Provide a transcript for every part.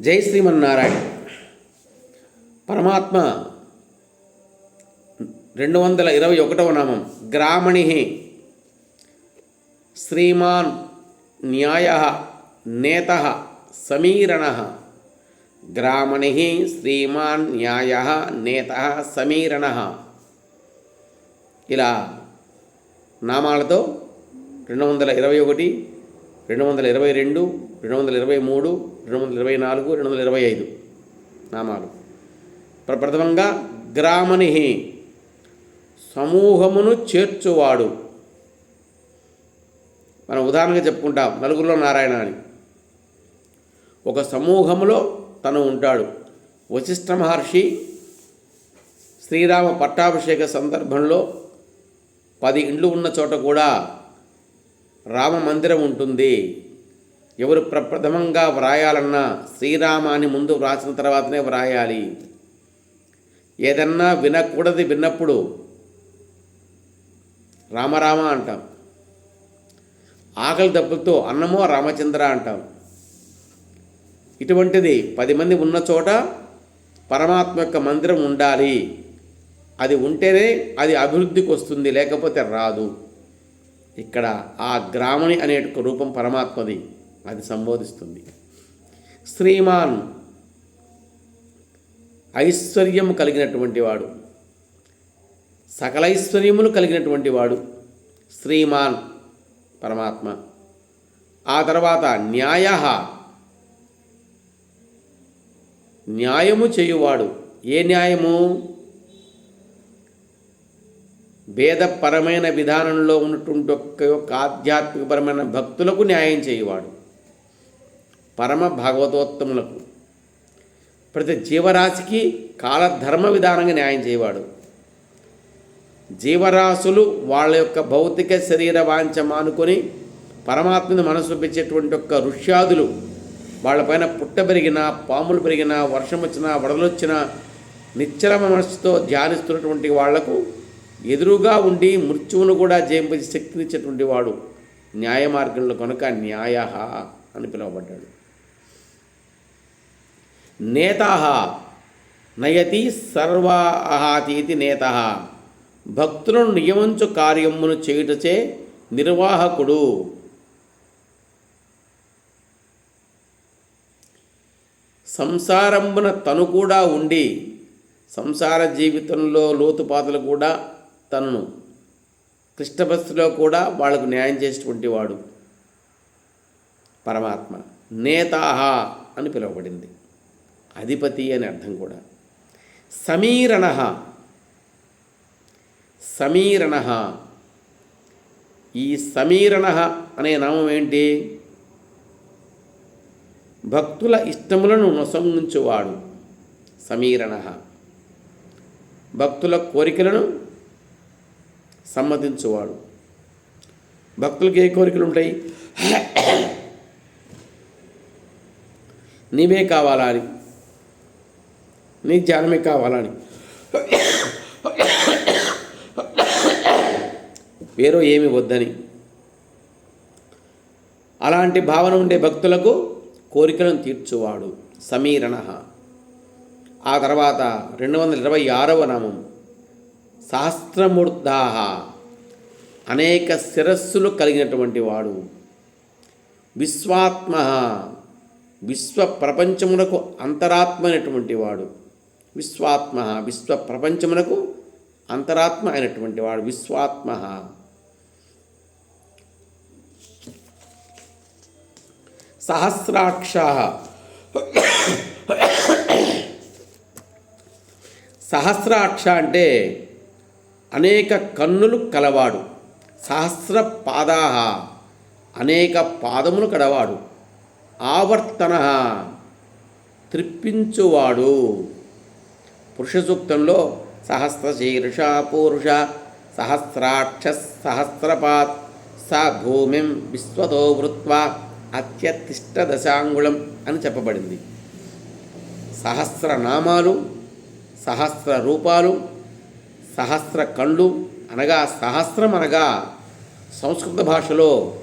జై శ్రీమన్నారాయణ. పరమాత్మ రెండు వందల ఇరవై ఒకటవ నామం. గ్రామణి శ్రీమాన్ న్యాయ నేత సమీరణ. గ్రామణి శ్రీమాన్ న్యాయ నేత సమీరణ. ఇలా నామాలతో రెండు వందల ఇరవై ఒకటి రెండు వందల ఇరవై రెండు రెండు వందల ఇరవై మూడు రెండు వందల ఇరవై నాలుగు రెండు వందల ఇరవై ఐదు నామాలు. ప్ర- ప్రథమంగా గ్రామని సమూహమును చేర్చువాడు. మనం ఉదాహరణగా చెప్పుకుంటాం నలుగురిలో నారాయణ అని. ఒక సమూహములో తను ఉంటాడు. వశిష్ఠ మహర్షి శ్రీరామ పట్టాభిషేక సందర్భంలో పది ఇండ్లు ఉన్న చోట కూడా రామ మందిరం ఉంటుంది. ఎవరు ప్రప్రథమంగా వ్రాయాలన్నా శ్రీరామాని ముందు వ్రాసిన తర్వాతనే వ్రాయాలి. ఏదన్నా వినకూడదు విన్నప్పుడు రామరామ అంటాం. ఆకలి దప్పులతో అన్నమో రామచంద్ర అంటాం. ఇటువంటిది పది మంది ఉన్న చోట పరమాత్మ యొక్క మందిరం ఉండాలి. అది ఉంటేనే అది అభివృద్ధికి వస్తుంది లేకపోతే రాదు. ఇక్కడ ఆ గ్రామణి అనే రూపం పరమాత్మది అది సంబోధిస్తుంది. శ్రీమాన్ ఐశ్వర్యము కలిగినటువంటి వాడు. సకల ఐశ్వర్యములు కలిగినటువంటి వాడు శ్రీమాన్ పరమాత్మ. ఆ తర్వాత న్యాయ. న్యాయము చేయువాడు. ఏ న్యాయము? భేదపరమైన విధానంలో ఉన్నటువంటి ఒక్క యొక్క ఆధ్యాత్మికపరమైన భక్తులకు న్యాయం చేయవాడు. పరమ భాగవతోత్తములకు. ప్రతి జీవరాశికి కాలధర్మ విధానంగా న్యాయం చేయవాడు. జీవరాశులు వాళ్ళ యొక్క భౌతిక శరీర వాంఛ మానుకొని పరమాత్మని మనసు పెంచేటువంటి యొక్క ఋష్యాదులు వాళ్ళపైన పుట్ట పెరిగినా పాములు పెరిగినా వర్షం వచ్చినా వడలొచ్చినా నిశ్చలమ మనస్సుతో ధ్యానిస్తున్నటువంటి వాళ్ళకు ఎదురుగా ఉండి మృత్యువును కూడా జయింపజే శక్తినిచ్చేటువంటి వాడు న్యాయ మార్గంలో కనుక న్యాయ అని పిలువబడ్డాడు. నేత నయతి సర్వాహాతీతి నేత. భక్తులను నియమించు కార్యమును చేయుటచే నిర్వాహకుడు. సంసారంబున తను కూడా ఉండి సంసార జీవితంలో లోతుపాతలు కూడా తనను కృష్ణభస్తిలో కూడా వాళ్ళకు న్యాయం చేసేటువంటి వాడు పరమాత్మ. నేతాహ అని పిలువబడింది. అధిపతి అని అర్థం కూడా. సమీరణ. సమీరణ. ఈ సమీరణ అనే నామం ఏంటి? భక్తుల ఇష్టములను నొసంగుంచువాడు సమీరణ. భక్తుల కోరికలను సమ్మతించువాడు. భక్తులకు ఏ కోరికలు ఉంటాయి నీవే కావాలా అని నీ జ్ఞానమే కావాలని. వేరో ఏమి వద్దని. అలాంటి భావన ఉండే భక్తులకు కోరికలను తీర్చువాడు సమీరణ. ఆ తర్వాత రెండు వందల ఇరవై ఆరవ నామం. సహస్రమూర్ధాహ అనేక శిరస్సులు కలిగినటువంటి వాడు. విశ్వాత్మ. విశ్వ ప్రపంచమునకు అంతరాత్మ అయినటువంటి వాడు. విశ్వాత్మ. విశ్వ ప్రపంచమునకు అంతరాత్మ అయినటువంటి వాడు. విశ్వాత్మ. సహస్రాక్ష. సహస్రాక్ష అంటే అనేక కన్నులు కలవాడు. సహస్ర పాదాహ అనేక పాదములు కలవాడు ఆవర్తన త్రిప్పించువాడు పురుష సూక్తంలో సహస్ర శీర్ష పూరుష సహస్రాక్ష సహస్రపాత్ స భూమిం విశ్వతో వృత్వా అత్యతిష్ట దశాంగుళం అని చెప్పబడింది. సహస్ర నామాలు సహస్ర రూపాలు సహస్ర కళ్ళు అనగా సహస్రం అనగా సంస్కృత భాషలో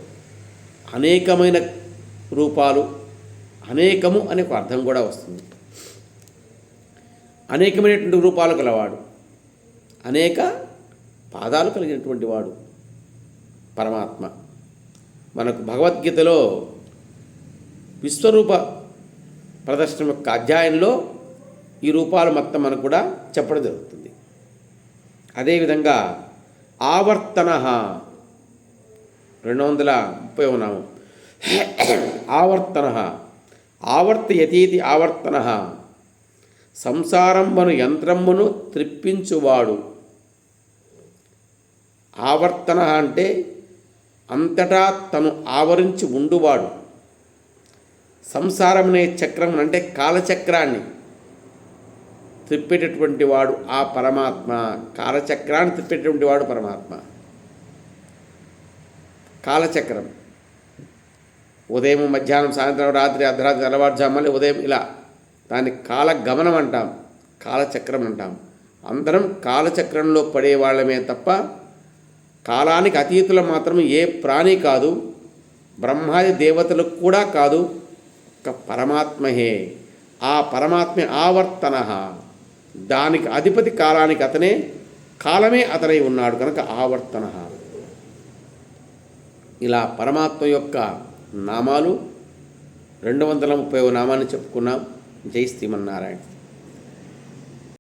అనేకమైన రూపాలు అనేకము అనే ఒక అర్థం కూడా వస్తుంది. అనేకమైనటువంటి రూపాలు గలవాడు అనేక పాదాలు కలిగినటువంటి వాడు పరమాత్మ. మనకు భగవద్గీతలో విశ్వరూప ప్రదర్శన యొక్క అధ్యాయంలో ఈ రూపాలు మొత్తం మనకు కూడా చెప్పడం జరుగుతుంది. అదేవిధంగా ఆవర్తన. రెండు వందల ముప్పై నామం ఆవర్తన. ఆవర్తయతీతి ఆవర్తన. సంసారంబను యంత్రమును త్రిప్పించువాడు. ఆవర్తన అంటే అంతటా తను ఆవరించి ఉండువాడు. సంసారమనే చక్రం అంటే కాలచక్రాన్ని. తిప్పేటటువంటి వాడు ఆ పరమాత్మ కాలచక్రాన్ని తిప్పేటటువంటి వాడు పరమాత్మ. కాలచక్రం. ఉదయం మధ్యాహ్నం సాయంత్రం రాత్రి అర్ధరాత్రి తెల్లవారుజామని ఉదయం ఇలా దాన్ని కాలగమనం అంటాం కాలచక్రం అంటాం. అందరం కాలచక్రంలో పడే వాళ్ళమే తప్ప కాలానికి అతీతులు మాత్రం ఏ ప్రాణి కాదు బ్రహ్మాది దేవతలకు కూడా కాదు ఒక పరమాత్మహే. ఆ పరమాత్మ ఆవర్తన. దానికి అధిపతి కాలానికి అతనే కాలమే అతనై ఉన్నాడు కనుక ఆవర్తన. ఇలా పరమాత్మ యొక్క నామాలు రెండు వందల ముప్పై నామాన్ని చెప్పుకున్నాం. జై శ్రీమన్నారాయణ.